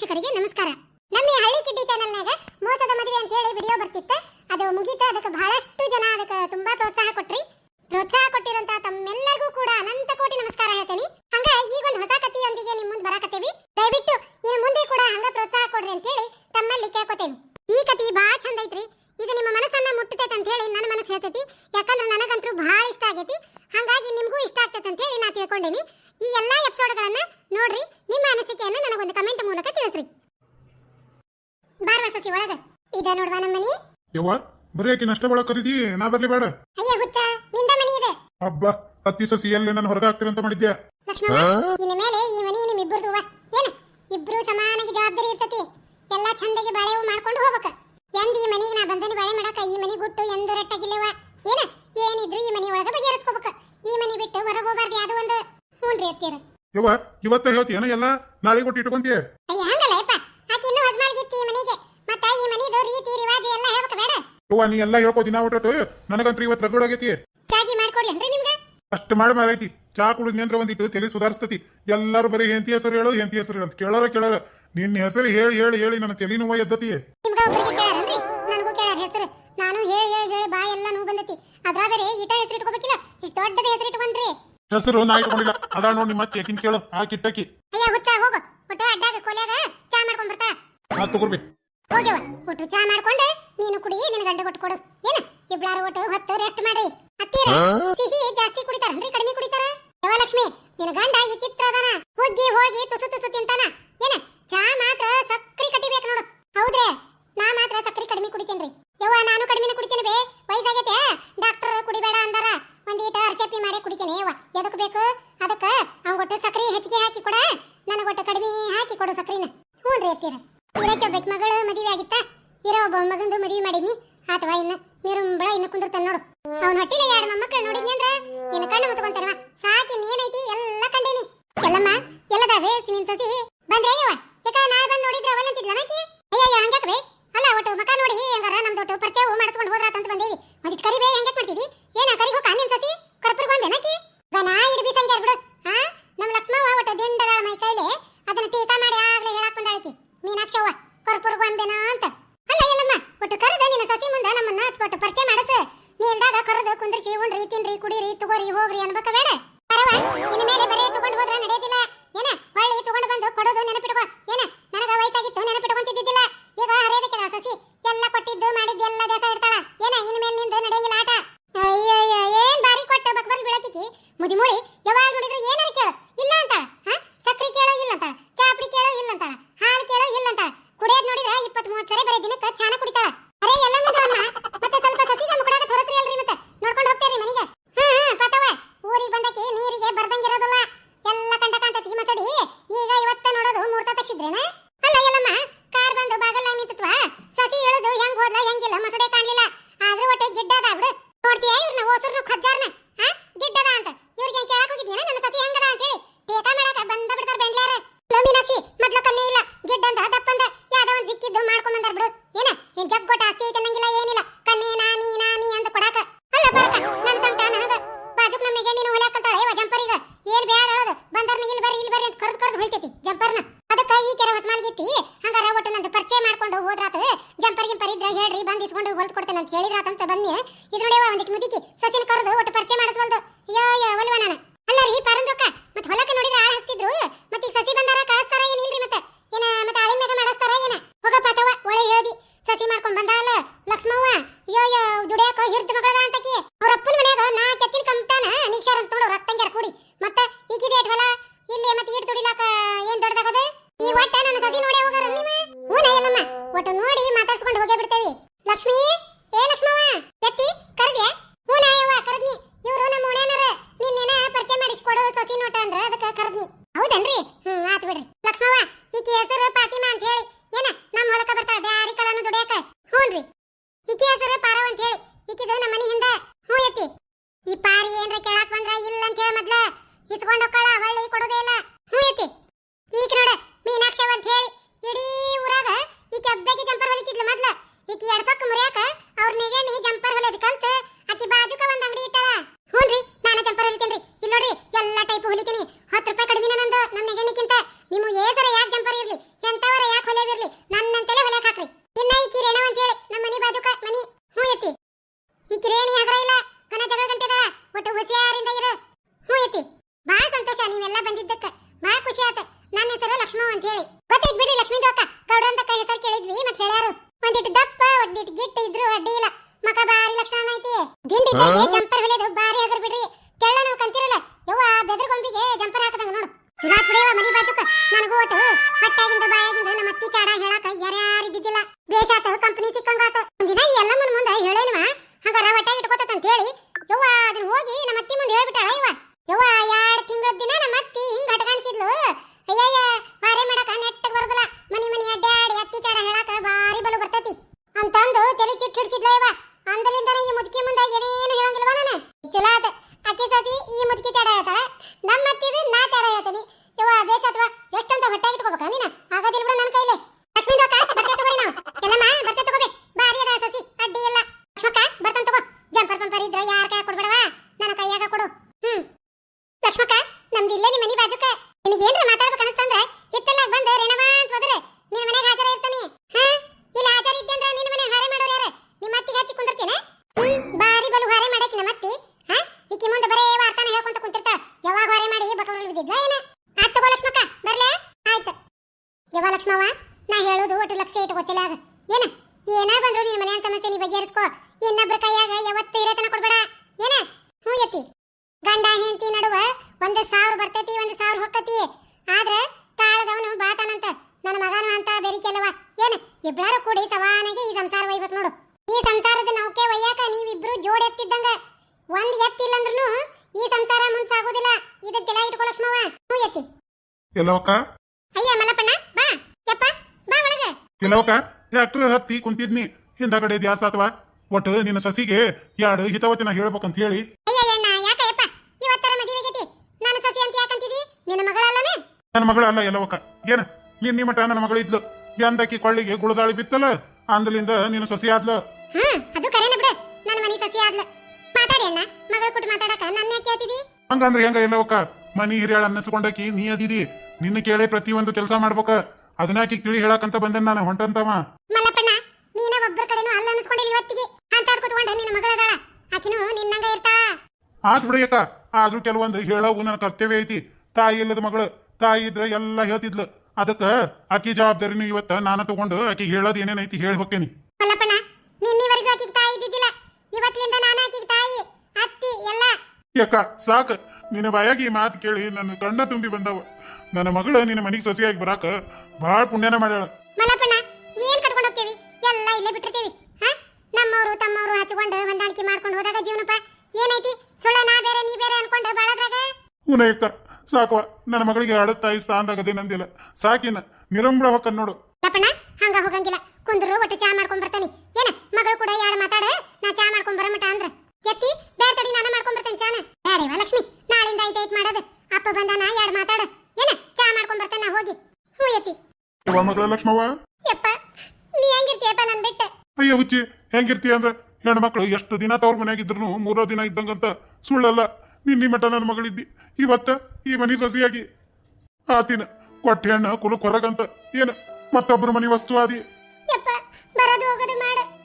ವೀಕ್ಷಕರಿಗೆ ನಮಸ್ಕಾರ. ನಮ್ಮ ಈ ಹಳ್ಳಿ ಕಿಡ್ಡಿ ಚಾನೆಲ್ನಾಗ ಮೋಸದ ಮದುವೆ ಅಂತ ಹೇಳಿ ವಿಡಿಯೋ ಬರ್ತಿತ್ತು. ಅದು ಮುಗಿತ, ಅದಕ್ಕೆ ಬಹಳಷ್ಟು ಜನ ಅದಕ್ಕೆ ತುಂಬಾ ಪ್ರೋತ್ಸಾಹ ಕೊಟ್ರಿ. ಪ್ರೋತ್ಸಾಹ ಕೊಟ್ಟಿರಂತ ತಮ್ಮೆಲ್ಲರಿಗೂ ಕೂಡ ಅನಂತ ಕೋಟಿ ನಮಸ್ಕಾರ ಹೇಳ್ತೇನೆ. ಹಂಗ ಈಗ ಒಂದು ಹೊಸ ಕಥೆಯೊಂದಿಗೆ ನಿಮ್ ಮುಂದೆ ಬರಾಕತ್ತೀವಿ. ದಯವಿಟ್ಟು ಇನ್ನು ಮುಂದೆ ಕೂಡ ಹಂಗ ಪ್ರೋತ್ಸಾಹ ಕೊಡ್ರಿ ಅಂತ ಹೇಳಿ ತಮ್ಮಲ್ಲಿ ಕೇಳ್ಕೊತೇನೆ. ಈ ಕಥೆ ಬಹಳ ಚಂದ ಐತ್ರಿ. ಇದು ನಿಮ್ಮ ಮನಸ್ಸನ್ನ ಮುಟ್ಟತೈತೆ ಅಂತ ಹೇಳಿ ನನ್ನ ಮನಸ್ಸು ಹೇಳ್ತೈತಿ. ಯಾಕಂದ್ರೆ ನನಗಂತೂ ಬಹಳ ಇಷ್ಟ ಆಗೈತಿ. ಹಂಗಾಗಿ ನಿಮಗೂ ಇಷ್ಟ ಆಗ್ತೈತೆ ಅಂತ ಹೇಳಿ ನಾ ತಿಳ್ಕೊಂಡೇನಿ ಈ ಎಲ್ಲಾ ಎಪಿಸೋಡ್ಗಳನ್ನ ನೋಡ್ರಿ ನಿಮ್ಮ ಅನಿಸಿಕೆಯನ್ನ ನನಗೊಂದು ಕಮೆಂಟ್ ಮೂಲಕ ತಿಳಿಸ್ರಿ ಬಾರ್ವ ಸಸಿ ಒಳಗ ಇದ ನೋಡ್ವಾ ನಮ್ಮ ಮನಿ ಯವ್ವ ಬರೀ ಆಕಿ ನಷ್ಟ ಒಳಗ್ ಕರೀದಿ ನಾ ಬರ್ಲಿ ಬೇಡ. ಅಯ್ಯ ಹುಚ್ಚ ನಿಂದ ಮನಿ ಇದೆ. ಹಬ್ಬ ಹತ್ತಿ ಸಸಿ ಎಲ್ಲಿ ನಾನು ಹೊರಗೆ ಹಾಕ್ತೀರಂತ ಮಾಡಿದ್ದೆ ಲಕ್ಷ್ಮಣ ಇನ್ನು ಮೇಲೆ ಈ ಮನಿ ನಿಮ್ಮಿಬ್ಬರದು ಏನ? ಇಬ್ರು ಸಮಾನಾಗಿ ಜವಾಬ್ದಾರಿ ಇರ್ತತಿ. ಎಲ್ಲ ಚಂದಾಗಿ ಬಾಳೆವು ಮಾಡ್ಕೊಂಡು ಹೋಗ್ಬೇಕ. ಎಂದ ಈ ಮನಿಗೆ ನಾ ಬಂದನಿ ಬಾಳೆ ಮಾಡಕ ಈ ಮನಿ ಗುಟ್ಟು ಎಂದು ರಟ್ಟಾಗಿಲ್ಲವ ಏನ? ಏನಿದ್ರು ಈ ಮನಿ ಒಳಗ ಬಗೆಹರಿಸ್ಕೋಬೇಕ. ಈ ಮನಿ ಬಿಟ್ಟು ಹೊರಗೆ ಹೋಗ್ಬಾರ್ದು ಯಾವ್ದು ಒಂದು. ಹ್ಞೂನ್ರಿ ಅತ್ತೀರ ಯವ್ವ ಇವತ್ತ ಹೇಳ್ತೀಯನ ಎಲ್ಲ ನಾಳೆ ಕೊಟ್ಟು ಇಟ್ಕೊಂತೀಯ? ಅಯ್ಯ ಹಂಗಲ್ಲ ಯಪ್ಪ ಆಕೆ ಇನ್ನೂ ಹೊಸಮಾರ್ಗಿತ್ತಿ ಈ ಮನಿಗೆ. ಮತ್ತ ಈ ಮನಿದು ರೀತಿ ರಿವಾಜು ಎಲ್ಲ ಹೇಳ್ಬೇಕ ಬೇಡ. ಯವ್ವ ನೀ ಎಲ್ಲ ಹೇಳ್ಕೋ ದಿನ ಒಟ್ಟು ನನಗಂತ್ರ ಇವತ್ತು ರಗಡ್ ಆಗೈತಿ. ಚಾಗಿ ಅಂದ್ರೆ ನಿಮ್ಗೆ? ಅಷ್ಟು ಮಾಡಿ ಮಾರೈತಿ ಚಾ ಕುಡಿದ್ನಿ ಅಂದ್ರೆ ಒಂದಿಟ್ಟು ತಲೆ ಸುಧಾರಿಸ್ತತಿ. ಎಲ್ಲರೂ ಬರೀ ಹೆಂತಿ ಹೆಸರು ಹೇಳು ಹೆಂತಿ ಹೆಸರು ಹೇಳು ಅಂತ ಕೇಳೋರ ಕೇಳೋರ. ನಿನ್ನ ಹೆಸರು ಹೇಳಿ ಹೇಳಿ ಹೇಳಿ ನನ್ನ ತಲೆ ನೋವು ಎದ್ದತಿ. ನಿಮ್ಗ ಒಬ್ಬರಿಗೆ ಕೇಳಾರನ್ರಿ ನನಗೂ ಕೇಳಾರ ಹೆಸರು. ನಾನು ಹೇಳಿ ಹೇಳಿ ಹೇಳಿ ಬಾ ಎಲ್ಲ ನೋವು ಬಂದತಿ. ಅದ್ರಾ ಬೇರೆ ಈಟ ಹೆಸರು ಇಟ್ಕೋಬೇಕಿಲ್ಲ? ಇಷ್ಟು ದೊಡ್ಡದ ಹೆಸರು ಇಟ್ಕೊಂಡ್ರಿ. ಹೆಸರು ನಾ ಇಟ್ಕೊಂಡಿಲ್ಲ. ಅದಾ ನೋಡಿ ನಿಮ್ಮ ಮತ್ತೆ ಯಾಕಿನ್ ಕೇಳು. ಆ ಕಿಟ್ಟಕ್ಕಿ. ಅಯ್ಯ ಹುಚ್ಚ ಹೋಗು. ಒಟ್ಟು ಅಡ್ಡಾಗ ಕೊಲೆಯಾಗ. ಚಾ ಮಾಡ್ಕೊಂಡ್ ಬರ್ತಾ. ನಾ ತಗೋರ್ಬಿ. ಹೋಗ್ಯವ ಒಟ್ಟು ಚಾ ಮಾಡ್ಕೊಂಡೆ ನೀನು ಕುಡಿ ನಿನ್ನ ಗಂಡ ಕೊಟ್ಟು ಕೊಡು. ಏನ ಇಬ್ಳಾರು ಒಟ್ಟು ಹೊತ್ತು ರೆಸ್ಟ್ ಮಾಡ್ರಿ. ಹತ್ತೀರ ಸಿಹಿ ಜಾಸ್ತಿ ಕುಡಿತಾರನ್ರಿ ಕಡಿಮೆ ಕುಡಿತಾರ? ಲಕ್ಷ್ಮಿ ನಿನ್ನ ಗಂಡ ಈ ಚಿತ್ರ ಅದಾನ. ಹೋಗಿ ಹೋಗಿ ತುಸು ತುಸು ತಿಂತಾನ. ಏನ ಚಾ ಮಾತ್ರ ಸಕ್ಕರೆ ಕಟ್ಟಿಬೇಕು ನೋಡು. ಹೌದ್ರೆ ನಾ ಮಾತ್ರ ಸಕ್ಕರೆ ಕಡಿಮೆ ಕುಡಿತೇನ್ರಿ ಹೊಸಮಾಲ್ಗಿತ್ತಿ ಹಂಗಾರ ಒಟ್ಟು ನಂದು ಪರಿಚಯ ಮಾಡ್ಕೊಂಡು ಹೋದ್ರಾತ? ಜಂಪರ್ ಗಿಂಪರ್ ಇದ್ರ ಹೇಳ್ರಿ, ಬಂದ್ ಇಸ್ಕೊಂಡು ಹೊಲ್ದು ಕೊಡ್ತೇನೆ ಅಂತ ಹೇಳಿದ್ರಾತಂತ ಬನ್ನಿ. ಇದ್ರೊಳವ ಒಂದಿಟ್ಟು ಮುದಿಕಿ, ಸೊಸಿನ ಕರೆದು ಒಟ್ಟು ಪರಿಚಯ ಮಾಡಿಸ್ವಲ್ದು. ಯೋ ಯೋ, ಒಲ್ವ ನಾನು. ಅಲ್ಲ ರೀ ಪರಂದೊಕ್ಕ ಮತ್ತೆ ಹೊಲಕ್ಕೆ ನೋಡಿದ್ರೆ ಆಳ ಹಸ್ತಿದ್ರು. ಮತ್ತೆ ಈಗ ಸಸಿ ಬಂದಾರ ಕಳಿಸ್ತಾರ ಏನಿಲ್ರಿ ಮತ್ತೆ? ಏನ, ಮತ್ತೆ ಆಳಿನ ಮ್ಯಾಗ ಮಾಡಿಸ್ತಾರ ಏನ? ಹೋಗಪ್ಪ ತವ ಒಳ್ಳೆ ಹೇಳ್ದಿ. ಸಸಿ ಮಾಡ್ಕೊಂಡು ಬಂದ ಅಲ್ಲ ಲಕ್ಷ್ಮವ್ವ. ಯೋ ಯೋ, ದುಡಿಯಾಕ, ಹಿರ್ದ ಮಗಳದ ಅಂತಕಿ ಅವ್ರ ಅಪ್ಪನ ಮನ್ಯಾಗ ನಾ ಕೆತ್ತಿನ ಕಂಪ್ತಾನ ನಿಕ್ಷಾರ ಅಂತ ನೋಡು ರತ್ತಂಗ್ಯಾರ ಕೂಡಿ ಮತ್ತೆ ಈಗಿದೆ ಅಟ್ವಲ್ಲ ಇಲ್ಲಿ ಮತ್ತೆ ಈಟ್ ದುಡಿಲಾಕ ಏನ್ ದೊಡ್ಡದಾಗದ ಈ ಒಟ್ಟ ನನ್ನ ಸಸಿ ನೋಡಿ ಹೋಗಾರ ನಿಮ್ಮ ಹೂನ ಏನಮ್ಮ ಒಟ್ಟು ನೋಡಿ ಮಾತಾಡ್ಸ್ಕೊಂಡು ಹೋಗೇ ಬಿಡ್ತೇವಿ. ಲಕ್ಷ್ಮಿ? ಏ ಲಕ್ಷ್ಮವ್ವ ಎತ್ತಿ ಕರ್ದ್ಯಾ ಹೂನ ಯವ್ವ ಕರದ್ನಿ ಇವ್ರು ನಮ್ಮ ಓಣ್ಯಾನರ ನಿನ್ನೇನ ಪರಿಚಯ ಮಾಡಿಸ್ಕೊಡು ಸಸಿ ನೋಟ ಅಂದ್ರ ಅದಕ್ಕ ಕರದ್ನಿ ಹೌದನ್ರಿ ಹ್ಮ್ ಆತ್ ಬಿಡ್ರಿ ಲಕ್ಷ್ಮವ್ವ ಈಕಿ ಹೆಸರು ಪಾತಿಮಾ ಅಂತ ಹೇಳಿ ಏನ ನಮ್ಮ ಹೊಲಕ್ಕ ಬರ್ತಾಳ ಬ್ಯಾರಿ ಕಲನು ದುಡಿಯಾಕ ಹ್ಞೂನ್ರಿ ಈಕಿ ಹೆಸರು ಪಾರವ ಅಂತ ಹೇಳಿ ಈಕಿದು ನಮ್ಮ ಮನಿ ಹಿಂದ ಹ್ಞೂ ಎತ್ತಿ ಈ ಪಾರಿ ಏನ್ರ ಕೇಳಾಕ್ ಬಂದ್ರ ಇಲ್ಲ ಅಂತ ಹೇಳಿ ಮೊದ್ಲ ಇಸ್ಕೊಂಡ್ ಹೋಗ್ಕಳ ಹೊಳ್ಳಿ ಕೊಡೋದೇ ಇಲ್ಲ ಹ್ಞೂ ಎತ್ತಿ ಈಕ ನೋಡ ಮೀನಾಕ್ಷವ ಅಂತ ಹೇಳಿ ಇಡೀ ಊರಾಗ ಈಕಿ ಅಬ್ಬಾಗಿ ಜಂಪರ್ ಹೊಲಿತಿದ್ಲು ಮೊದ್ಲ ಈಕಿ ಎಡ್ಸಕ್ ಮುರಿಯಾಕ ಅವ್ರ ನೆಗೆಣಿ ಜಂಪರ್ ಹೊಲಿಯೋದ್ ಕಲ್ತ ಆಕಿ ಬಾಜುಕ ಒಂದ್ ಅಂಗಡಿ ಇಟ್ಟಾಳ ಹ್ಞೂನ್ರಿ ನಾನ ಜಂಪರ್ ಹೊಲಿತೇನ್ರಿ ಇಲ್ಲಿ ನೋಡ್ರಿ ಎಲ್ಲಾ ಟೈಪ್ ಹೊಲಿತೀನಿ ಹತ್ತು ರೂಪಾಯಿ ಕಡಿಮೆ ನಂದು ನನ್ನ ನೆಗೆಣಿಕ್ಕಿಂತ ನಿಮ್ಮ ಏಸರ ಯಾಕೆ ಜಂಪರ್ ಇರ್ಲಿ ಎಂತವರ ಯಾಕೆ ಜಂಪರ್ ಹೊಲಿಯೋದು ಬಾರಿ ಆಗರ್ ಬಿಡ್ರಿ ತೆಳ್ಳ ನಾವು ಕಂತಿರಲ್ಲ ಯವ್ವ ಬೆದ್ರ ಗೊಂಬಿಗೆ ಜಂಪರ್ ಹಾಕದಂಗ ನೋಡು ಚುಲಾತ್ ಬಿಡಿಯವ ಮನಿ ಬಾಜುಕ ನನಗೂ ಒಟ್ಟು ಹಟ್ಟಾಗಿಂದ ಬಾಯಾಗಿಂದ ನಮ್ಮ ಅತ್ತಿ ಚಾಡ ಹೇಳಾಕ ಯಾರ್ಯಾರು ಇದ್ದಿದ್ದಿಲ್ಲ ಬೇಷಾತ ಕಂಪನಿ ಸಿಕ್ಕಂಗಾತ ಒಂದಿನ ಈ ಎಲ್ಲ ಮುಂದ್ ಮುಂದೆ ಹೇಳೇನವ ಹಂಗಾರ ಹೊಟ್ಟಾಗಿ ಇಟ್ಕೋತತ್ ಅಂತ ಹೇಳಿ ಯವ್ವ ಅದನ್ನ ಹೋಗಿ ನಮ್ಮ ಅತ್ತಿ ಮುಂದೆ ಹೇಳ್ಬಿಟ್ಟಾಳ ಯವ್ವ ಯವ್ವ ಎರಡ್ ತಿಂಗಳ ದಿನ ನಮ್ಮ ಅತ್ತಿ ಹಿಂಗ್ ಹಟಕಾಣಿಸಿದ್ಲು ಅಯ್ಯಯ್ಯ ಬಾರೆ ಮಾಡಕ ನೆಟ್ಟಗ್ ಬರದಲ್ಲ ಮನಿ ಮನಿ ಅಡ್ಡಾಡಿ ಅತ್ತಿ ಚಾಡ ಹೇಳಾಕ ಬಾರಿ ಬಲು ಬರ್ತೈತಿ ಅಂತಂದು ತಲೆ ಚಿಟ್ ಹಿಡ್ಸಿದ್ಲ ಇವ ಅಂದಲಿಂದನ ಈ ಮುದುಕಿ ಮುಂದೆ ಏನೇನು ಹೇಳಂಗಿಲ್ವ ನಾನು ಚಲೋ ಆತ ಅಕ್ಕಿ ಸಾಸಿ ಈ ಮುದುಕಿ ಚಾಡ ಹೇಳ್ತಾಳ ನಮ್ಮ ಅತ್ತಿದು ನಾ ಚಾಡ ಹೇಳ್ತೀನಿ ಯವ್ವ ಬೇಸತ್ವ ಎಷ್ಟಂತ ಹೊಟ್ಟೆಗೆ ಇಟ್ಕೋಬೇಕ ನೀನ ಆಗೋದಿಲ್ಲ ಬಿಡು ನನ್ನ ಕೈಲಿ ಲಕ್ಷ್ಮೀ ದೋಕ ಬರ್ತೇ ತಗೋರಿ ನಾವು ಎಲ್ಲಮ್ಮ ಬರ್ತೇ ತಗೋಬೇ ಬಾರಿ ಅದ ಸಸಿ ಅಡ್ಡಿ ಇಲ್ಲ ಲಕ್ಷ್ಮಕ್ಕ ಬರ್ತಾನ ತಗೋ ಜಂಪರ್ ಪಂಪರ್ ಇದ್ರ ಯಾರ ಕೈ ಕೊಡ್ಬೇಡವ ನನ್ನ ಕೈಯಾಗ ಕೊಡು ಹ್ಮ್ ಲಕ್ಷ್ಮಕ್ಕ ನಮ್ದು ಇಲ್ಲೇ ನಿಮ್ಮ ಮನಿ ಬಾಜುಕ. ನಿನಗೆ ಏನ್ರ ಮಾತಾಡ್ಬೇಕು ಅನಿಸ್ತಂದ್ರ ಎತ್ತಲ್ಲ ಬಂದ ರೇಣವ ಅಂತ ಹೋದ್ರೆ ನಿನ್ನ ಮನೆಗೆ ಹಾಜರ ಇರ್ತಾನೆ. ಹಾ? ಇಲ್ಲ ಹಾಜರ ಇದ್ದಂದ್ರ ನಿನ್ನ ಮನೆ ಹಾರೆ ಮಾಡೋರು ನಿಮ್ಮ ಅತ್ತಿಗೆ ಹಚ್ಚಿ ಕುಂದಿರ್ತೇನೆ ಬಾರಿ ಬಲು ಹಾರೆ ಮಾಡಕ್ಕೆ ನಮ್ಮ ಅತ್ತಿ. ಹಾ? ಈಕಿ ಮುಂದೆ ಬರೇ ವಾರ್ತಾನ ಹೇಳ್ಕೊಂತ ಕುಂತಿರ್ತಾಳ. ಯಾವಾಗ ಹಾರೆ ಮಾಡಿ ಬಕವಳು ಬಿದ್ದಿದ್ಲ ಏನ? ಆತ್ ತಗೋ ಲಕ್ಷ್ಮಕ್ಕ, ಬರ್ಲೆ? ಆಯ್ತು. ಯವ ಲಕ್ಷ್ಮವ್ವ, ನಾ ಹೇಳೋದು ಒಟ್ಟು ಲಕ್ಷ ಇಟ್ಟು ಗೊತ್ತಿಲ್ಲ ಆಗ. ಏನ? ಏನ ಬಂದ್ರು ನಿನ್ನ ಮನೆ ಸಮಸ್ಯೆ ನೀ ಬಗೆಹರಿಸ್ಕೋ. ಇನ್ನೊಬ್ಬರ ಕೈಯಾಗ ಯಾವತ್ತು ಇರತನ ಕೊಡ್ಬೇಡ. ಏನ? ಹ್ಞೂ ಎತ್ತಿ ಗಂಡ, ಹೆಂಡತಿ ನಡುವ ಒಂದು ಸಾವಿರ ಬರ್ತೈತಿ ಒಂದು ಸಾವಿರ ಹೊಕ್ಕತಿ. ಆದ್ರ ತಾಳದವನು ಬಾತಾನಂತ. ನನ್ನ ಮಗನ ಅಂತ ಬೆರಿಕೆಲ್ಲವ ಏನ? ಇಬ್ಬರ ಕೂಡಿ ಸವಾನಾಗಿ ಈ ಸಂಸಾರ ಒಯ್ಬೇಕು ನೋಡು. ಈ ಸಂಸಾರದ ನೌಕೆ ಒಯ್ಯಾಕ ನೀವಿಬ್ರು ಜೋಡಿ ಎತ್ತಿದ್ದಂಗ. ಒಂದ್ ಎತ್ತಿಲ್ಲಂದ್ರೂ ಈ ಸಂಸಾರ ಮುಂದ್ ಸಾಗೋದಿಲ್ಲ ಇದಕ್ಕೆ ಲೈಟ್ ಇಟ್ಕೋ ಲಕ್ಷ್ಮವ ಹ್ಞೂ ಎತ್ತಿ. ಎಲ್ಲವಕ್ಕ? ಅಯ್ಯ ಮಲ್ಲಪ್ಪಣ್ಣ ಬಾ. ಯಪ್ಪ ಬಾ ಒಳಗ. ಎಲ್ಲವಕ್ಕ? ಟ್ರ್ಯಾಕ್ಟರ್ ಹತ್ತಿ ಕುಂತಿದ್ನಿ? ಹಿಂದಗಡೆ ದ್ಯಾಸ ಅಥವಾ ಒಟ್ಟು ನಿನ್ನ ಸಸಿಗೆ ಎರಡು ಹಿತವಚನ ಹೇಳ್ಬೇಕಂತ ಹೇಳಿ. ಅಯ್ಯ ಅಣ್ಣ ಯಾಕ ಯಪ್ಪ ಇವತ್ತರ ಮದುವೆಗೈತಿ ನಾನು ಸಸಿ ಅಂತ ಯಾಕಂತಿದಿ ನಿನ್ನ ಮಗಳಲ್ಲನೆ ನನ್ನ ಮಗಳು ಅಲ್ಲ ಎಲ್ಲವಕ್ಕ ಏನ? ನೀನ್ ನಿಮ್ಮಟ ನನ್ನ ಮಗಳು ಇದ್ಲು. ಎಂದಕ್ಕಿ ಕೊಳ್ಳಿಗೆ ಗುಳದಾಳಿ ಬಿತ್ತಲ್ಲ? ಅಂದಲಿಂದ ನೀನು ಸಸಿ ಆದ್ಲು. ಹಾ ಅದು ಕರೆನ ಬಿಡು. ನನ್ನ ಮನಿ ಸಸಿ ಆದ್ಲ. ಮಾತಾಡಿ ಅಣ್ಣ ಮಗಳ ಕೊಟ್ಟು ಮಾತಾಡಕ ನನ್ನ ಯಾಕೆ ಕೇಳ್ತಿದಿ ಹಂಗಂದ್ರೆ ಹೆಂಗ ಎಲ್ಲವಕ್ಕ ಮನಿ ಹಿರಿಯಾಳ ಅನ್ನಿಸ್ಕೊಂಡಕಿ ನೀ ಅದಿದಿ ನಿನ್ನ ಕೇಳಿ ಪ್ರತಿಯೊಂದು ಕೆಲಸ ಮಾಡ್ಬೇಕ. ಅದನ್ನಾಕಿ ತಿಳಿ ಹೇಳಕಂತ ಬಂದೆ ನಾನು ಹೊಂಟಂತವ. ಮಲ್ಲಪ್ಪಣ್ಣ ನೀನ ಒಬ್ಬರ ಕಡೆನೂ ಅಲ್ಲ ಅನ್ಸ್ಕೊಂಡಿಲ್ಲ ಇವತ್ತಿಗೆ. ಅಂತ ಕೂತ್ಕೊಂಡೆ ನಿನ್ನ ಮಗಳದಾಳ. ಆಕಿನೂ ನಿನ್ನಂಗ ಇರ್ತಾಳ. ಆತ್ ಬಿಡಿಯಕ್ಕ ಆದ್ರೂ ಕೆಲವೊಂದು ಹೇಳವು ನನ್ನ ಕರ್ತವ್ಯ ಐತಿ. ತಾಯಿ ಇಲ್ಲದ ಮಗಳು. ತಾಯಿ ಇದ್ರ ಎಲ್ಲ ಹೇಳ್ತಿದ್ಲು. ಅದಕ್ಕ ಆಕಿ ಜವಾಬ್ದಾರಿನೂ ಇವತ್ತ ನಾನು ತಗೊಂಡು ಆಕಿ ಹೇಳೋದು ಏನೇನೈತಿ ಹೇಳಿ ಹೋಗ್ತೇನೆ ಮಲ್ಲಪ್ಪಣ್ಣ ನಿನ್ನಿವರೆಗೂ ಆಕಿಗೆ ತಾಯಿ ಇದ್ದಿದ್ದಿಲ್ಲ. ಇವತ್ತಿನಿಂದ ನಾನು ಆಕಿಗೆ ತಾಯಿ ಅತ್ತಿ ಎಲ್ಲ. ಯಾಕ ಸಾಕ. ನಿನ್ನ ಬಾಯಾಗಿ ಮಾತು ಕೇಳಿ ನನ್ನ ಕಣ್ಣ ತುಂಬಿ ಬಂದವ. ನನ್ನ ಮಗಳು ನಿನ್ನ ಮನೆಗೆ ಸೊಸೆಯಾಗಿ ಬರಾಕ ಭಾಳ ಪುಣ್ಯನ ಮಾಡ್ಯಾಳ. ಮಲ್ಲಪ್ಪಣ್ಣ ಏನ್ ಕಟ್ಕೊಂಡು ಹೋಗ್ತೇವಿ ಎಲ್ಲ ಇಲ್ಲೇ ಬಿಟ್ಟಿರ್ತೀವಿ. ಹಾ? ನಮ್ಮವರು ತಮ್ಮವರು ಹಚ್ಕೊಂಡು ಹೊಂದಾಣಿಕೆ ಮಾಡ್ಕೊಂಡು ಹೋದಾಗ ಜೀವನಪ್ಪ ಏನೈತಿ ಸುಳ್ಳ ನಾ ಬೇರೆ ನೀ ಬೇರೆ ಅನ್ಕೊಂಡು ಬಾಳದ್ರಾಗ? ಉನಯಕ್ಕ ಸಾಕವ ನನ್ನ ಮಗಳಿಗೆ ಆಡ ತಾಯಿ ಸ್ಥಾನದಾಗದೆ ನಂದಿಲ್ಲ. ಸಾಕಿನ ನಿರಂಬಳ ಹೊಕ್ಕ ನೋಡು. ಲಪ್ಪಣ್ಣ ಹಂಗ ಹೋಗಂಗಿಲ್ಲ. ಕುಂದ್ರು ಒಟ್ಟು ಚಾ ಮಾಡ್ಕೊಂಡ್ ಬರ್ತಾನೆ. ಏನ ಮಗಳು ಕೂಡ ಯಾಡ ಮಾತಾಡ? ನಾ ಚಾ ಮಾಡ್ಕೊಂಡ್ ಬರಮಟ ಅಂದ್ರ. ಎತ್ತಿ ಬೇರೆ ತಡಿ ನಾನು ಮಾಡ್ಕೊಂಡ್ ಬರ್ತೇನೆ ಚಾನ. ಬೇಡವ ಲಕ್ಷ್ಮಿ ನಾಳಿಂದ ಐತೆ ಐತ್ ಮಾಡೋದು. ಅಪ್ಪ ಬಂದಾನ ಯಾರ ಮಾತಾಡ. ಏನ ಚಾ ಮಾಡ್ಕೊಂಡ್ ಬರ್ತೇನೆ ನಾ ಹೋಗಿ. ಹ್ಞೂ ಎತ್ತಿ. ಯವ್ವ ಮಗಳ ಲಕ್ಷ್ಮವ್ವ ಯಪ್ಪ ನೀ ಹೆಂಗಿರ್ತೀಯಪ್ಪ ನನ್ ಬಿಟ್ಟ? ಅಯ್ಯ ಹುಚ್ಚಿ ಹೆಂಗಿರ್ತೀಯ ಅಂದ್ರ? ಹೆಣ್ಮಕ್ಳು ಎಷ್ಟು ದಿನ ತವ್ರ ಮನೆಯಾಗಿದ್ರು ಮೂರೋ ದಿನ ಇದ್ದಂಗಂತ ಸುಳ್ಳಲ್ಲ. ನಿನ್ನಿ ಮಠ ನನ್ನ ಮಗಳಿದ್ದಿ. ಇವತ್ತ ಈ ಮನಿ ಸಸಿಯಾಗಿ. ಆತಿನ ಕೊಟ್ಟೆ ಹೆಣ್ಣ ಕುಲಕ್ ಹೊರಗಂತ ಏನು ಮತ್ತೊಬ್ರು ಮನಿ ವಸ್ತು ಆದಿ?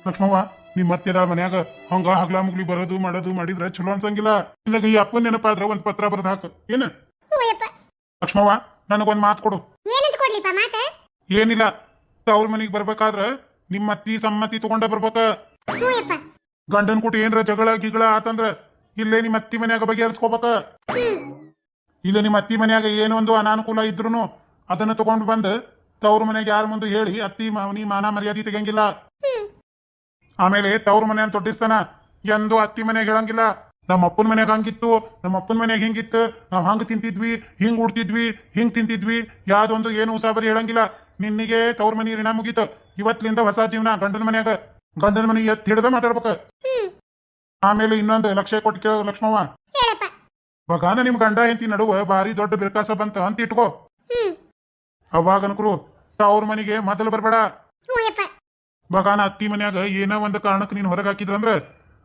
ಲಕ್ಷ್ಮವ್ವ ನಿಮ್ ಮತ್ತೆದಾಳ ಮನ್ಯಾಗ ಹಂಗ ಹಗ್ಲ ಮುಗ್ಲಿ ಬರೋದು ಮಾಡೋದು ಮಾಡಿದ್ರ ಚಲೋ ಅನ್ಸಂಗಿಲ್ಲ. ನಿನಗ ಈ ಅಪ್ಪನ ನೆನಪಾದ್ರ ಒಂದ್ ಪತ್ರ ಬರ್ದ ಹಾಕ. ಏನ? ಲಕ್ಷ್ಮವ್ವ ನನಗೊಂದ್ ಮಾತು ಕೊಡು. ಏನಿಲ್ಲ ತವ್ರ ಮನಿಗ್ ಬರ್ಬೇಕಾದ್ರ ನಿಮ್ಮ ಅತ್ತಿ ಸಮ್ಮತಿ ತಗೊಂಡ ಬರ್ಬೇಕ. ಗಂಡನ್ ಕೊಟ್ಟು ಏನ್ರ ಜಗಳ ಗಿಗಳ ಆತಂದ್ರ ಇಲ್ಲೇ ನಿಮ್ಮ ಅತ್ತಿ ಮನ್ಯಾಗ ಬಗೆಹರಿಸ್ಕೋಬೇಕ. ಇಲ್ಲ ನಿಮ್ಮ ಅತ್ತಿ ಮನ್ಯಾಗ ಏನೊಂದು ಅನಾನುಕೂಲ ಇದ್ರೂನು ಅದನ್ನ ತಗೊಂಡು ಬಂದು ತವ್ರ ಮನೆಗೆ ಯಾರ ಮುಂದೆ ಹೇಳಿ ಅತ್ತಿ ಮನಿ ಮಾನ ಮರ್ಯಾದೆ ತೆಗಂಗಿಲ್ಲ ಆಮೇಲೆ ತವ್ರ ಮನೆಯನ್ನು ತೊಟ್ಟಿಸ್ತಾನ. ಎಂದು ಅತ್ತಿ ಮನೆಗೆ ಹೇಳಂಗಿಲ್ಲ. ನಮ್ಮ ಅಪ್ಪನ ಮನೆಗೆ ಹಂಗಿತ್ತು ನಮ್ಮ ಅಪ್ಪನ ಮನೆಗೆ ಹಿಂಗಿತ್ತು ನಾವ್ ಹಂಗ್ ತಿಂತಿದ್ವಿ ಹಿಂಗ್ ಉಡ್ತಿದ್ವಿ ಹಿಂಗ್ ತಿಂತಿದ್ವಿ ಯಾವ್ದೊಂದು ಏನು ಉಸಾಬರಿ ಹೇಳಂಗಿಲ್ಲ. ನಿನ್ನಿಗೆ ತವ್ರ ಮನೆ ಋಣ ಮುಗೀತು. ಇವತ್ತಿನಿಂದ ಹೊಸ ಜೀವನ ಗಂಡನ ಮನ್ಯಾಗ. ಗಂಡನ ಮನೆ ಎತ್ತಿ ಹಿಡ್ದ ಮಾತಾಡ್ಬೇಕು. ಆಮೇಲೆ ಇನ್ನೊಂದು ಲಕ್ಷ ಕೊಟ್ಟು ಕೇಳೋ ಲಕ್ಷ್ಮವ್ವ. ಬಗಾನ ನಿಮ್ ಗಂಡ ಹೆಂಡತಿ ನಡುವೆ ಭಾರಿ ದೊಡ್ಡ ಬಿರ್ಕಾಸ ಬಂತ ಅಂತ ಇಟ್ಕೋ. ಅವಾಗ ಅನ್ಕರು ಅವ್ರ ಮನೆಗೆ ಮೊದಲು ಬರ್ಬೇಡ. ಬಗಾನ ಅತ್ತಿ ಮನ್ಯಾಗ ಏನೋ ಒಂದು ಕಾರಣಕ್ಕೆ ನೀನ್ ಹೊರಗೆ ಹಾಕಿದ್ರಂದ್ರ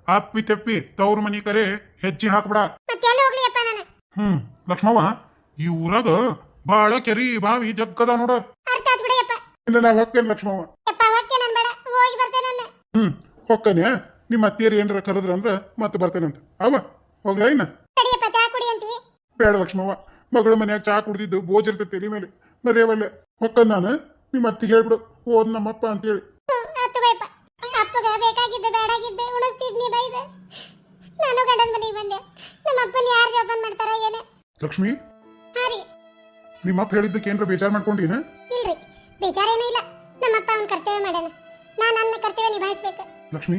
ಅಪ್ಪಿ ತೆಪ್ಪಿ ತವ್ರ ಮನಿ ಕರೆ ಹೆಜ್ಜೆ ಹಾಕ್ಬಿಡ. ಹ್ಮ್ ಲಕ್ಷ್ಮವ್ವ ಈ ಊರಾಗ ಬಾಳ ಕೆರಿ ಬಾವಿ ಜಗ್ಗದ ನೋಡ. ಅರ್ಥ ಆತ್ ಬಿಡಯಪ್ಪ ಇಲ್ಲ ನಾ ಹೊಕ್ಕೇನ್ ಲಕ್ಷ್ಮವ್ವ? ಹ್ಮ್ ಹೋಗ್ತಾನೆ ನಿಮ್ಮ ಅತ್ತಿಯರು ಏನಾರ ಕರೆದ್ರ ಅಂದ್ರ ಮತ್ತೆ ಬರ್ತೇನಂತ. ಅವ ಹೋಗ್ಲಾ ಇನ್ನ ತಡಿಯಪ್ಪ ಚಾ ಕುಡಿ ಅಂತಿ ಬೇಡ ಲಕ್ಷ್ಮವ್ವ. ಮಗಳು ಮನ್ಯಾಗ ಚಾ ಕುಡ್ದಿದ್ದು ಬೋಜಿರ್ತ ತಲೆ ಮೇಲೆ. ಮರೆಯವಲ್ಲೆ ಹೊಕ್ಕ ನಾನು ನಿಮ್ಮ ಅತ್ತಿಗೆ ಹೇಳ್ಬಿಡು. ಓದ್ ನಮ್ಮಪ್ಪ ಅಂತೇಳಿ. ಅಪ್ಪಗ ಬೇಕಾಗಿದ್ದೆ ಬೇಡಾಗಿದ್ದೆ ಉಳಿಸ್ತಿದ್ನಿ ಬೈದ ನಾನು ಗಂಡನ ಮನೆಗೆ ಬಂದೆ. ನಮ್ಮ ಅಪ್ಪನ ಯಾರು ಜೋಪಾನ ಮಾಡ್ತಾರ ಏನೇ? ಲಕ್ಷ್ಮಿ? ಹಾ ನಿಮ್ಮಪ್ಪ ಹೇಳಿದ್ದಕ್ಕೆ ಏನ್ರ ಬೇಜಾರ್ ಮಾಡ್ಕೊಂಡಿನ? ಇಲ್ರಿ. ಬೇಜಾರೇನೂ ಇಲ್ಲ. ನಮ್ಮಪ್ಪ ಅವನ ಕರ್ತವ್ಯ ಮಾಡ್ಯಾನ. ನಾನು ನನ್ನ ಕರ್ತವ್ಯ ನಿಭಾಯಿಸ್ಬೇಕು. ಲಕ್ಷ್ಮಿ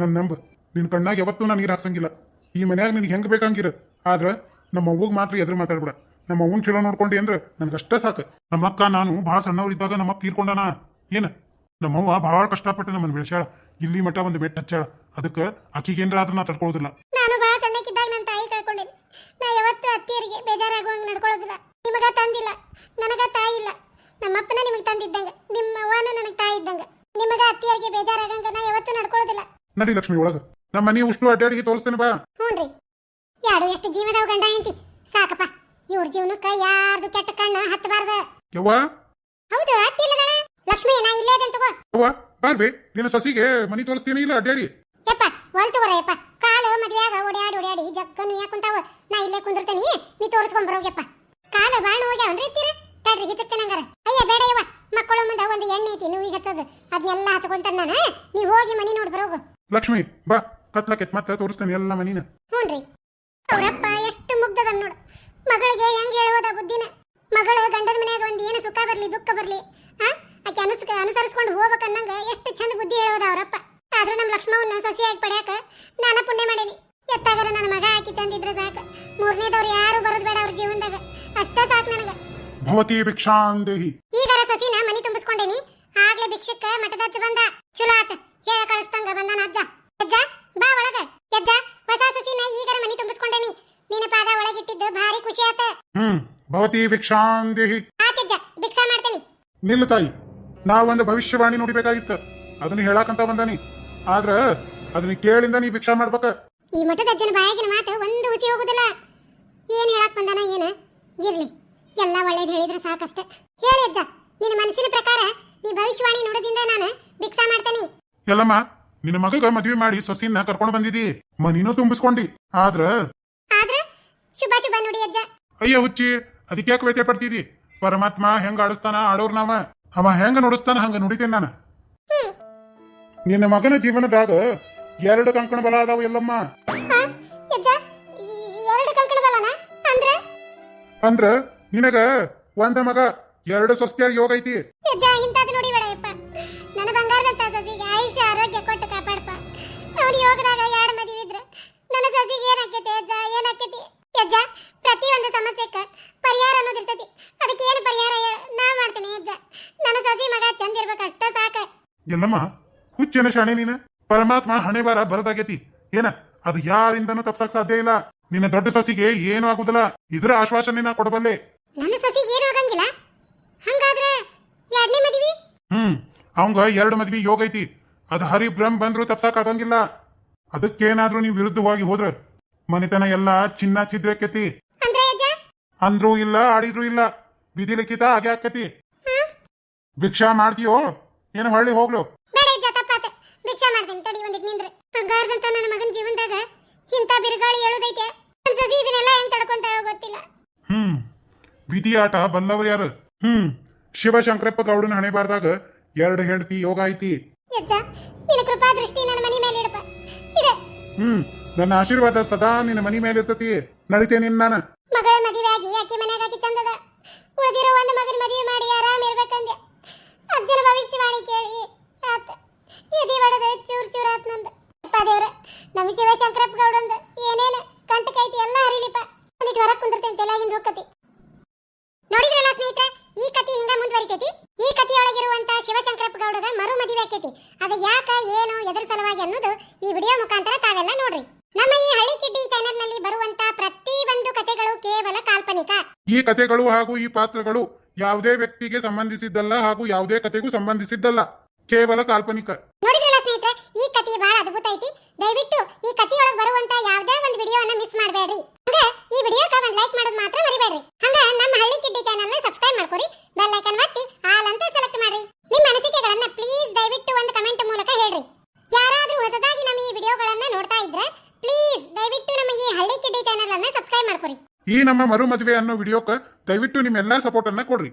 ನನ್ನ ನಂಬ. ನಿನ್ನ ಕಣ್ಣಾಗ ಯಾವತ್ತೂ ನಾನು ನೀರು ಹಾಕ್ಸಂಗಿಲ್ಲ ಈ ಮನ್ಯಾಗ ನಿನಗೆ ಹೆಂಗೆ ಬೇಕಂಗಿರ? ಆದ್ರೆ ನಮ್ಮ ಅವ್ವಗೆ ಮಾತ್ರ ಎದುರು ಮಾತಾಡ್ಬಿಡ. ನಮ್ಮ ಅವ್ವನ್ ಚಲೋ ನೋಡ್ಕೊಂಡಿ ಅಂದ್ರೆ ನನಗೆ ಅಷ್ಟೇ ಸಾಕು. ನಮ್ಮ ಅಕ್ಕ ನಾನು ಭಾಳ ಸಣ್ಣವರಿದ್ದಾಗ ನಮ್ಮ ಅಪ್ಪ ತೀರ್ಕೊಂಡಾನ? ಏನು? ನಮ್ಮವ್ವ ಭಾಳ ಕಷ್ಟಪಟ್ಟು ನಮ್ಮನ್ನು ಬೆಳೆಸ್ಯಾಳ. ಇಲ್ಲಿ ಮಠ ಒಂದು ಬೆಟ್ಟ ಹಚ್ಚಾಳ ಅದಕ್ಕೆ ಆಕಿಗೆ ಏನ್ರ ಆದ್ರೂ ನಾ ತಡ್ಕೊಳ್ಳೋದಿಲ್ಲ ನಾನು ಭಾಳ ಸಣ್ಣಕ್ಕಿದ್ದಾಗ ನನ್ನ ತಾಯಿ ಕಳ್ಕೊಂಡೆ ನಾ ಯಾವತ್ತೂ ಅತ್ತಿಯರಿಗೆ ಬೇಜಾರಾಗುವಂಗೆ ನಡ್ಕೊಳ್ಳೋದಿಲ್ಲ ನಿಮಗ ತಂದಿಲ್ಲ. ನನಗ ತಾಯಿ ಇಲ್ಲ. ನಮ್ಮಪ್ಪನ ನಿಮಗೆ ತಂದಿದ್ದಂಗ. ನಿಮ್ಮ ಅವ್ವನ ನನಗೆ ತಾಯಿ ಇದ್ದಂಗ. ನಿಮಗ ಅತ್ತಿಯರಿಗೆ ಬೇಜಾರಾಗಂಗ ನಾ ಯಾವತ್ತೂ ನಡ್ಕೊಳ್ಳೋದಿಲ್ಲ ನಡಿ ಲಕ್ಷ್ಮಿ ಒಳಗ. ನಮ್ಮ ಮನೆ ಉಷ್ಟು ಅಡ್ಡಾಡಿಗೆ ತೋರಿಸ್ತೇನೆ ಬಾ. ಹ್ಞೂನ್ರಿ ಯಾಡು ಎಷ್ಟು ಜೀವದವ ಗಂಡ ಹೆಂಡತಿ? ಸಾಕಪ್ಪ ಇವ್ರ ಜೀವನಕ್ಕ ಯಾರ್ದು ಕೆಟ್ಟ ಕಣ್ಣ ಹತ್ತಬಾರ್ದ. ಯವ್ವ. ಹೌದು ಅತ್ತಿ ಇಲ್ಲದಣ ಲಕ್ಷ್ಮಿ ನಾ ಇಲ್ಲೇ ಅದೇನ್ ತಗೋ. ಯವ್ವ ಬಾರ್ಬಿ ನಿನ್ನ ಸಸಿಗೆ ಮನಿ ತೋರಿಸ್ತೀನಿ ಇಲ್ಲ ಅಡ್ಡಾಡಿ ಯಪ್ಪ ಒಲ್ ತಗೋರ ಯಪ್ಪ. ಕಾಲು ಮದ್ವೆಯಾಗ ಓಡ್ಯಾಡಿ ಓಡ್ಯಾಡಿ ಯಾಕೆ ಯಾಕುಂತಾವ ನಾ ಇಲ್ಲೇ ಕುಂದಿರ್ತೀನಿ ನೀ ತೋರಿಸ್ಕೊಂಡ್ ಬರೋಗ್ಯಪ್ಪ ಕಾಲು ಬಾಣ ಹೋಗ್ಯಾವನ್ರಿ ಇತ್ತೀರ ತಡ್ರಿ ಹಿತ್ತೇನಂಗಾರ ಅಯ್ಯ ಬೇಡ ಯವ್ವ. ಮಕ್ಕಳು ಮುಂದೆ ಒಂದು ಎಣ್ಣೆ ಐತಿ ನೀವು ಈಗ ಹಚ್ಚೋದು ಅದನ್ನೆಲ್ಲ ಹಚ್ಕೊಂತಾನ ನಾನು ನೀ ಹೋಗಿ ಮನಿ ನೋಡಿ ಬರೋಗು. ಲಕ್ಷ್ಮಿ ಬಾ ಕತ್ಲಕ್ಕೆ ಮತ್ತೆ ತೋರಿಸ್ತೇನೆ ಎಲ್ಲ ಮನಿನ. ಹ್ಞೂನ್ರಿ. ಅವ್ರಪ್ಪ ಎಷ್ಟು ಮುಗ್ಧದ ನೋಡು. ಮಗಳಿಗೆ ಹೆಂಗ್ ಹೇಳುವುದ ಬುದ್ಧಿನ? ಮಗಳು ಗಂಡನ ಮನೆಯಾಗ ಒಂದ್ ಏನು ಸುಖ ಬರ್ಲಿ ದುಃಖ ಬರ್ಲಿ ಆಕೆ ಅನುಸ್ ಅನುಸರಿಸ್ಕೊಂಡು ಹೋಗ್ಬೇಕನ್ನಂಗ ಎಷ್ಟು ಚಂದ ಬುದ್ಧಿ ಹೇಳೋದ ಅವರಪ್ಪ. ಆದ್ರೂ ನಮ್ಮ ಲಕ್ಷ್ಮವನ್ನ ಸಸಿಯಾಗಿ ಪಡ್ಯಾಕ ನಾನ ಪುಣ್ಯ ಮಾಡೀನಿ. ಎತ್ತಾಗರ ನನ್ನ ಮಗ ಹಾಕಿ ಚಂದಿದ್ರೆ ಸಾಕು. ಮೂರನೇದವ್ರು ಯಾರು ಬರೋದು ಬೇಡ ಅವ್ರ ಜೀವನದಾಗ. ಅಷ್ಟೇ ಸಾಕು ನನಗೆ. ಭವತಿ ಭಿಕ್ಷಾಂದೇಹಿ ಈಗರ ಸಸಿನ ಮನಿ ತುಂಬಿಸ್ಕೊಂಡೇನಿ. ಆಗ್ಲೇ ಭಿಕ್ಷಕ್ಕ ಮಠದ ಬಂದ. ಚಲೋ ಆತ. ಹೇಳ ಕಳಿಸ್ತಂಗ ಬಂದಾನ ಅಜ್ಜ. ಅಜ್ಜ ಬಾ ಒಳಗ. ಅಜ್ಜ ಹೊಸ ನಾ ಈಗರ ಮನಿ ತುಂಬಿಸ್ಕೊಂಡೇನಿ. ನಿನ್ನ ಪಾದ ಒಳಗಿಟ್ಟಿದ್ದು ಭಾರಿ ಖುಷಿ ಆತ. ಹ್ಮ್ ಭವತಿ ಭಿಕ್ಷಾಂದೇಹಿ ಆತಜ್ಜ ಭಿಕ್ಷಾ ಮಾಡ್ತೇನಿ. ನಿಲ್ಲು ತಾಯಿ ನಾವೊಂದು ಭವಿಷ್ಯವಾಣಿ ನೋಡಿಬೇಕಾಗಿತ್ತು. ಅದನ್ನ ಹೇಳಾಕಂತ ಬಂದಾನಿ. ಆದ್ರ ಅದನ್ನ ಕೇಳಿಂದ ನೀ ಭಿಕ್ಷಾ ಮಾಡ್ಬೇಕ. ಈ ಮಠದ ಅಜ್ಜನ ಬಾಯಾಗಿನ ಮಾತು ಒಂದು ಉಸಿ ಹೋಗುದಿಲ್ಲ. ಏನ್ ಹೇಳಕ್ ಬಂದಾನ ಏನ? ಇರ್ಲಿ ಎಲ್ಲ ಒಳ್ಳೇದ್ ಹೇಳಿದ್ರೆ ಸಾಕಷ್ಟೇ. ಹೇಳಿ ಅಜ್ಜ ನಿನ್ನ ಮನಸ್ಸಿನ ಪ್ರಕಾರ ನೀ ಭವಿಷ್ಯವಾಣಿ ನೋಡೋದಿಂದ ನಾನು ಭಿಕ್ಷಾ ಮಾಡ್ತೇನೆ. ಎಲ್ಲಮ್ಮ ನಿನ್ನ ಮಗಗ ಮದ್ವೆ ಮಾಡಿ ಸೊಸಿನ ಕರ್ಕೊಂಡು ಬಂದಿದಿ. ಮನಿನೂ ತುಂಬಿಸ್ಕೊಂಡಿ. ಆದ್ರ? ಆದ್ರೆ? ಶುಭ ಶುಭ ನುಡಿ ಅಜ್ಜ. ಅಯ್ಯ ಹುಚ್ಚಿ ಅದಕ್ಕೆ ಯಾಕೆ ವ್ಯತ್ಯ ಪಡ್ತಿದಿ? ಪರಮಾತ್ಮ ಹೆಂಗ ಆಡಿಸ್ತಾನ ಆಡೋರ್ ನಾವ. ಅವ ಹೆಂಗ ನುಡಿಸ್ತಾನ ಹಂಗ ನುಡಿತೇನೆ ನಾನು. ನಿನ್ನ ಮಗನ ಜೀವನದಾಗ ಎರಡು ಕಂಕಣ ಬಲ ಅದಾವ ಎಲ್ಲಮ್ಮ. ಅಂದ್ರ? ನಿನಗ ಒಂದ ಮಗ ಎರಡು ಸ್ವಸ್ತಿಯಾಗಿ ಯೋಗ ಐತಿ. ಅಜ್ಜ ಪ್ರತಿಯೊಂದು ಸಮಸ್ಯೆಕ ಪರಿಹಾರ ಅನ್ನೋದಿರ್ತೈತಿ ಅದಕ್ಕೆ ಏನು ಪರಿಹಾರ ನಾ ಮಾಡ್ತೇನೆ ಅಜ್ಜ. ನನ್ನ ಸಸಿ ಮಗ ಚಂದ ಇರ್ಬೇಕು ಅಷ್ಟ ಸಾಕ. ಎಲ್ಲಮ್ಮ ಹುಚ್ಚನ ಶಾಣೆ ನೀನ? ಪರಮಾತ್ಮ ಹಣೆ ಬಾರ ಬರದಾಗೈತಿ. ಏನ ಅದು ಯಾರಿಂದನೂ ತಪ್ಸಕ್ ಸಾಧ್ಯ ಇಲ್ಲ. ನಿನ್ನ ದೊಡ್ಡ ಸಸಿಗೆ ಏನು ಆಗುದಿಲ್ಲ. ಇದ್ರ ಆಶ್ವಾಸನೆ ನಾ ಕೊಡಬಲ್ಲೆ. ನನ್ನ ಸಸಿಗೆ ಏನು ಆಗಂಗಿಲ್ಲ. ಹಂಗಾದ್ರೆ ಎರಡನೇ ಮದ್ವಿ? ಹ್ಮ್ ಅವಂಗ ಎರಡು ಮದ್ವಿ ಯೋಗ ಐತಿ. ಅದ್ ಹರಿ ಬ್ರಹ್ಮ ಬಂದ್ರು ತಪ್ಸಕ್ ಆಗಂಗಿಲ್ಲ. ಅದಕ್ಕೇನಾದ್ರೂ ನೀವು ವಿರುದ್ಧವಾಗಿ ಹೋದ್ರ ಮನೆತನ ಎಲ್ಲ ಚಿನ್ನ ಛಿದ್ರಕ್ಕತಿ ಅಂದ್ರೆ ಇಲ್ಲ ಆಡಿದ್ರೂ ಇಲ್ಲ. ವಿಧಿ ಲಿಖಿತ ಹಾಗೆ ಆಕತಿ. ಭಿಕ್ಷಾ ಮಾಡ್ತೀಯೋ? ಏನು ಹೊಳ್ಳಿ ಹೋಗ್ಲು. ಭಿಕ್ಷಾ ಮಾಡ್ತೀನಿ. ತಡಿ ಒಂದಿಟ್ ನಿಂದ್ರೆ ಬಂಗಾರದಂತ ನನ್ನ ಮಗನ ಜೀವನದಾಗ ಇಂಥ ಬಿರುಗಾಳಿ ಹೇಳೋದೈತೆ. ಸಸಿ ಇದನ್ನೆಲ್ಲ ಹೆಂಗ್ ತಡ್ಕೊಂತಾಳೋ ಗೊತ್ತಿಲ್ಲ. ಹ್ಮ್. ವಿಧಿ ಆಟ ಬಂದವ್ರು ಯಾರು? ಹ್ಮ್. ಶಿವಶಂಕರಪ್ಪ ಗೌಡನ ಹಣೆ ಬಾರ್ದಾಗ ಎರಡು ಹೆಂಡತಿ ಯೋಗ ಐತಿ. ಕೃಪಾ ದೃಷ್ಟಿ ನನ್ನ ಮನೆ ಮೇಲೆ ಇಡಪ್ಪ. ಇಡ. ಹ್ಮ್. ನನ್ನ ಆಶೀರ್ವಾದ ಸದಾ ನಿನ್ನ ಮನಿ ಮೇಲೆ ಇರ್ತತಿ. ನಡಿತೇನೆ ನಾನು ಮಗಳ ಮದುವೆಯಾಗಿ ಆಕೆ ಮನೆಯಾಗ ಆಕಿ ಚಂದದ. ಉಳಿದಿರೋ ಒಂದು ಮಗನ ಮದುವೆ ಮಾಡಿ ಆರಾಮ ಇರ್ಬೇಕಂದೆ. ಅಜ್ಜನ ಭವಿಷ್ಯವಾಣಿ ಕೇಳಿ. ಆತ ಎದಿ ಒಡೆದ ಚೂರ್ ಚೂರ್ ಆತ್ ನಂದ. ಅಪ್ಪ ದೇವ್ರ, ನಮ್ಮ ಶಿವಶಂಕರಪ್ಪ ಗೌಡಂದ ಏನೇನ ಕಂಟಕ ಐತಿ ಎಲ್ಲ ಹರಿಲಿಪ್ಪ ಒಂದಿಟ್ಟು ಹೊರಗೆ ಕುಂದಿರ್ತೇನೆ, ತಲೆಯಾಗಿಂದ ಹೋಗತಿ ನೋಡಿದ್ರಲ್ಲ ಸ್ನೇಹಿತರೆ, ಈ ಕತಿ ಹಿಂಗ ಮುಂದುವರಿತೈತಿ? ಈ ಕತಿಯೊಳಗಿರುವಂತ ಶಿವಶಂಕರಪ್ಪ ಗೌಡದ ಮರು ಮದುವೆ ಆಕೈತಿ. ಅದ ಯಾಕ, ಏನು, ಎದರ ಸಲುವಾಗಿ ಅನ್ನೋದು ಈ ವಿಡಿಯೋ ಮುಖಾಂತರ ಈ ಕಥೆಗಳು ಹಾಗೂ ಈ ಪಾತ್ರಗಳು ಯಾವುದೇ ವ್ಯಕ್ತಿಗೆ ಸಂಬಂಧಿಸಿದ್ದಲ್ಲ ಹಾಗೂ ಯಾವುದೇ ಕಥೆಗೂ ಸಂಬಂಧಿಸಿದ್ದಲ್ಲ. ಕೇವಲ ಕಾಲ್ಪನಿಕ. ಸ್ನೇಹಿತರೆ, ಈ ಕಥೆ ಬಹಳ ಅದ್ಭುತ ಐತಿ. ದಯವಿಟ್ಟು ಈ ಕಥೆಯೊಳಗೆ ಬರುವಂತ ಯಾವ್ದೇ ಒಂದು ವಿಡಿಯೋನ ಮಿಸ್ ಮಾಡಬೇಡ್ರಿ. ಹಂಗ ಈ ವಿಡಿಯೋಕ ಒಂದು ಲೈಕ್ ಮಾಡೋದು ಮಾತ್ರ ಮರಿಬೇಡ್ರಿ. ಹಂಗ ನಮ್ಮ ಹಳ್ಳಿ ಕಿಡ್ಡಿ ಚಾನೆಲ್ನ ಸಬ್ಸ್ಕ್ರೈಬ್ ಮಾಡ್ಕೊರಿ. ಬೆಲ್ ಐಕನ್ ಒತ್ತಿ ಆಲ್ ಅಂತ ಸೆಲೆಕ್ಟ್ ಮಾಡ್ರಿ ನಿಮ್ಮ ಅನಿಸಿಕೆಗಳನ್ನ ಪ್ಲೀಸ್ ದಯವಿಟ್ಟು ಒಂದು ಕಮೆಂಟ್ ಮೂಲಕ ಹೇಳ್ರಿ ಯಾರಾದ್ರೂ ಹೊಸದಾಗಿ ನಮ್ಮ ಈ ವಿಡಿಯೋಗಳನ್ನ ನೋಡ್ತಾ ಇದ್ರೆ ಪ್ಲೀಸ್ ದಯವಿಟ್ಟು ನಮ್ಮ ಈ ಹಳ್ಳಿ ಕಿಡ್ಡಿ ಚಾನೆಲ್ ಅನ್ನ ಸಬ್ಸ್ಕ್ರೈಬ್ ಮಾಡ್ಕೊರಿ ಈ ನಮ್ಮ ಮರು ಮದುವೆ ಅನ್ನೋ ವಿಡಿಯೋಕ್ಕೆ ದಯವಿಟ್ಟು ನಿಮ್ಮೆಲ್ಲಾ ಸಪೋರ್ಟನ್ನು ಕೊಡ್ರಿ.